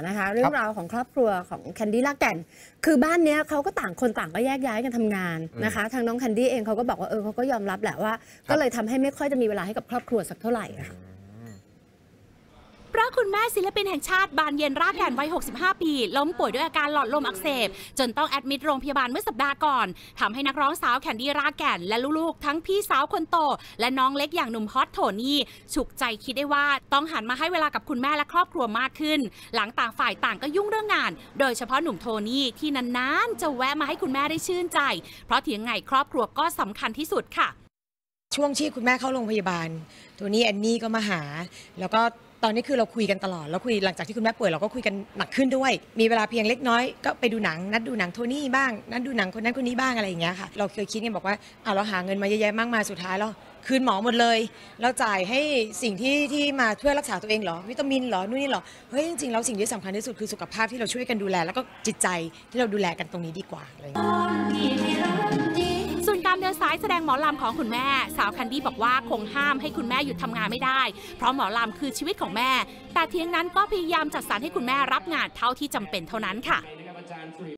นะคะเรื่องราวของครอบครัวของแคนดี้ลากแก่น คือบ้านเนี้ยเขาก็ต่างคนต่างก็แยกย้ายกันทำงานนะคะ ทางน้องแคนดี้เองเขาก็บอกว่าเออเขาก็ยอมรับแหละว่า ก็เลยทำให้ไม่ค่อยจะมีเวลาให้กับครอบครัวสักเท่าไหร่อะค่ะเพราะ คุณแม่ศิลปินแห่งชาติบานเย็นรากแก่นวัย 65 ปี ล้มป่วยด้วยอาการหลอดลมอักเสบ จนต้องแอดมิดโรงพยาบาลเมื่อสัปดาห์ก่อนทำให้นักร้องสาวแคนดี้รากแก่นและลูกๆ ทั้งพี่สาวคนโต และน้องเล็กอย่างหนุ่มฮอตโทนี่ฉุกใจคิดได้ว่าต้องหันมาให้เวลากับคุณแม่และครอบครัวมากขึ้น หลังต่างฝ่ายต่างก็ยุ่งเรื่องงาน โดยเฉพาะหนุ่มโทนี่ที่นานๆจะแวะมาให้คุณแม่ได้ชื่นใจ เพราะถึงไงครอบครัวก็สำคัญที่สุดค่ะ ช่วงที่คุณแม่เข้าโรงพยาบาล ตัวนี้แอนนี่ก็มาหา แล้วก็ ตอนนี้คือเราคุยกันตลอดแล้วคุยหลังจากที่คุณแม่ป่วยเราก็คุยกันหนักขึ้นด้วย มีเวลาเพียงเล็กน้อยก็ไปดูหนังนัดดูหนังโทนี่บ้างนัดดูหนังคนนั้นคนนี้บ้างอะไรอย่างเงี้ยค่ะเราเคยคิดกันบอกว่าอะเราหาเงินมาเยอะแยะมากมายสุดท้ายแล้วคืนหมอหมดเลย เราจ่ายให้สิ่งที่ที่มาช่วยรักษาตัวเองเหรอวิตามินเหรอนู่นนี่เหรอเฮ้ยจริงๆแล้วสิ่งที่สำคัญที่สุดคือสุขภาพที่เราช่วยกันดูแล แล้วก็จิตใจที่เราดูแลกันตรงนี้ดีกว่าเงี้ยายแสดงหมอลำของคุณแม่ สาวคันดี้บอกว่าคงห้ามให้คุณแม่หยุดทำงานไม่ได้ เพราะหมอลำคือชีวิตของแม่ แต่เทียงนั้นก็พยายามจัดสรรให้คุณแม่รับงานเท่าที่จำเป็นเท่านั้นค่ะ